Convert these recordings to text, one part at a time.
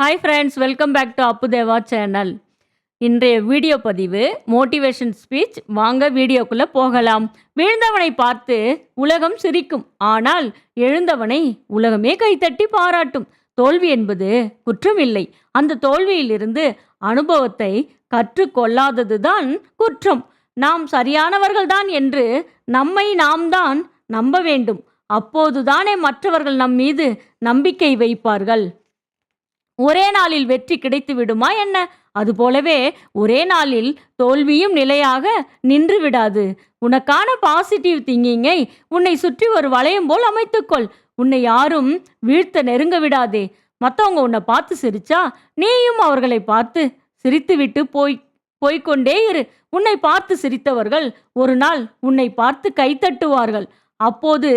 Hi friends welcome back to Apputheva channel இன்றைய video பதிவு motivation speech வாங்க வீடியோக்குள்ளே போகலாம். விழுந்தவனை பார்த்து உலகம் சிரிக்கும். ஆனால் எழுந்தவனை உலகமே கைத்தட்டி பாராட்டும். தோல்வி என்பது குற்றமில்லை. அந்த தோல்வியிலிருந்து அனுபவத்தை கற்றுக்கொள்ளாததுதான் குற்றம். நாம் சரியானவர்கள்தான் என்று நம்மை நாம் தான் நம்ப வேண்டும். அப்போதுதானே மற்றவர்கள் நம் மீது நம்பிக்கை வைப்பார்கள். ஒரே நாளில் வெற்றி கிடைத்து விடுமா என்ன? அதுபோலவே ஒரே நாளில் தோல்வியும் நிலையாக நின்று விடாது. உனக்கான பாசிட்டிவ் திங்கிங்கை உன்னை சுற்றி ஒரு வளையம் போல் அமைத்துக்கொள். உன்னை யாரும் வீழ்த்த நெருங்க விடாதே. மற்றவங்க உன்னை பார்த்து சிரிச்சா நீயும் அவர்களை பார்த்து சிரித்துவிட்டு போய் போய்க்கொண்டே இரு. உன்னை பார்த்து சிரித்தவர்கள் ஒரு நாள் உன்னை பார்த்து கைத்தட்டுவார்கள் அப்போது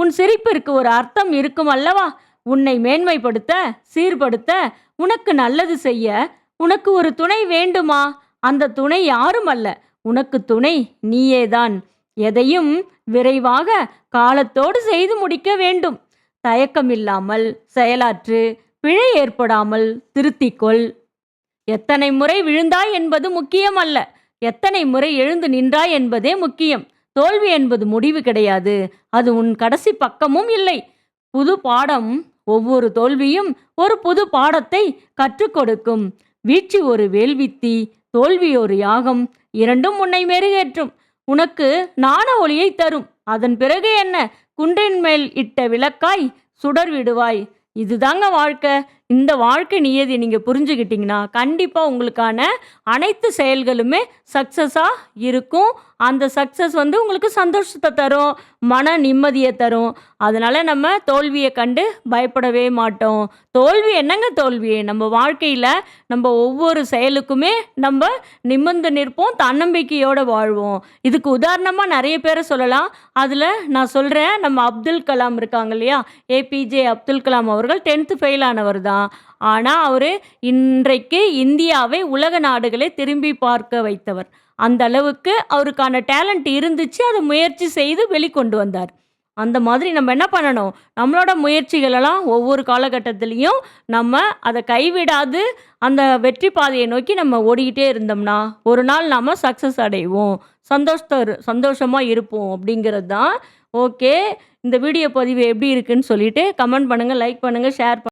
உன் சிரிப்பிற்கு ஒரு அர்த்தம் இருக்கும் அல்லவா? உன்னை மேன்மைப்படுத்த சீர்படுத்த உனக்கு நல்லது செய்ய உனக்கு ஒரு துணை வேண்டுமா? அந்த துணை யாரும் அல்ல. உனக்கு துணை நீயேதான். எதையும் விரைவாக காலத்தோடு செய்து முடிக்க வேண்டும். தயக்கமில்லாமல் செயலாற்று பிழை ஏற்படாமல் திருத்திக்கொள். எத்தனை முறை விழுந்தாய் என்பது முக்கியம் அல்ல. எத்தனை முறை எழுந்து நின்றாய் என்பதே முக்கியம். தோல்வி என்பது முடிவு கிடையாது. அது உன் கடைசி பக்கமும் இல்லை. புது பாடம் ஒவ்வொரு தோல்வியும் ஒரு புது பாடத்தை கற்றுக் கொடுக்கும். வீழ்ச்சி ஒரு வேள்வித்தி தோல்வி ஒரு யாகம் இரண்டும் உன்னை மெருகேற்றும். உனக்கு நாண ஒளியை தரும். அதன் பிறகு என்ன? குன்றின் மேல் இட்ட விளக்காய் சுடர் விடுவாய் இதுதாங்க வாழ்க்கை. இந்த வாழ்க்கை நியதி நீங்கள் புரிஞ்சுக்கிட்டிங்கன்னா கண்டிப்பாக உங்களுக்கான அனைத்து செயல்களுமே சக்ஸஸாக இருக்கும். அந்த சக்ஸஸ் வந்து உங்களுக்கு சந்தோஷத்தை தரும் மன நிம்மதியை தரும். அதனால் நம்ம தோல்வியை கண்டு பயப்படவே மாட்டோம். தோல்வி என்னங்க தோல்வி? நம்ம வாழ்க்கையில் நம்ம ஒவ்வொரு செயலுக்குமே நம்ம நிமிர்ந்து நிற்போம் தன்னம்பிக்கையோடு வாழ்வோம். இதுக்கு உதாரணமாக நிறைய பேரை சொல்லலாம். அதில் நான் சொல்கிறேன் நம்ம அப்துல் கலாம் இருக்காங்க இல்லையா? ஏபிஜே அப்துல் கலாம் அவர்கள் டென்த்து ஃபெயில் ஆனவர் தான். ஆனால் அவர் இன்றைக்கு இந்தியாவை உலக நாடுகளை திரும்பி பார்க்க வைத்தவர். அந்த அளவுக்கு அவருக்கான டேலண்ட் இருந்துச்சு அதை முயற்சி செய்து வெளிக்கொண்டு வந்தார். அந்த மாதிரி நம்ம என்ன பண்ணணும்? நம்மளோட முயற்சிகளெல்லாம் ஒவ்வொரு காலகட்டத்திலையும் நம்ம அதை கைவிடாது அந்த வெற்றி பாதையை நோக்கி நம்ம ஓடிக்கிட்டே இருந்தோம்னா ஒரு நாள் நாம் சக்ஸஸ் அடைவோம் சந்தோஷத்தை சந்தோஷமாக இருப்போம் அப்படிங்கிறது தான். ஓகே இந்த வீடியோ பதிவு எப்படி இருக்குன்னு சொல்லிட்டு கமெண்ட் பண்ணுங்கள் லைக் பண்ணுங்கள் ஷேர்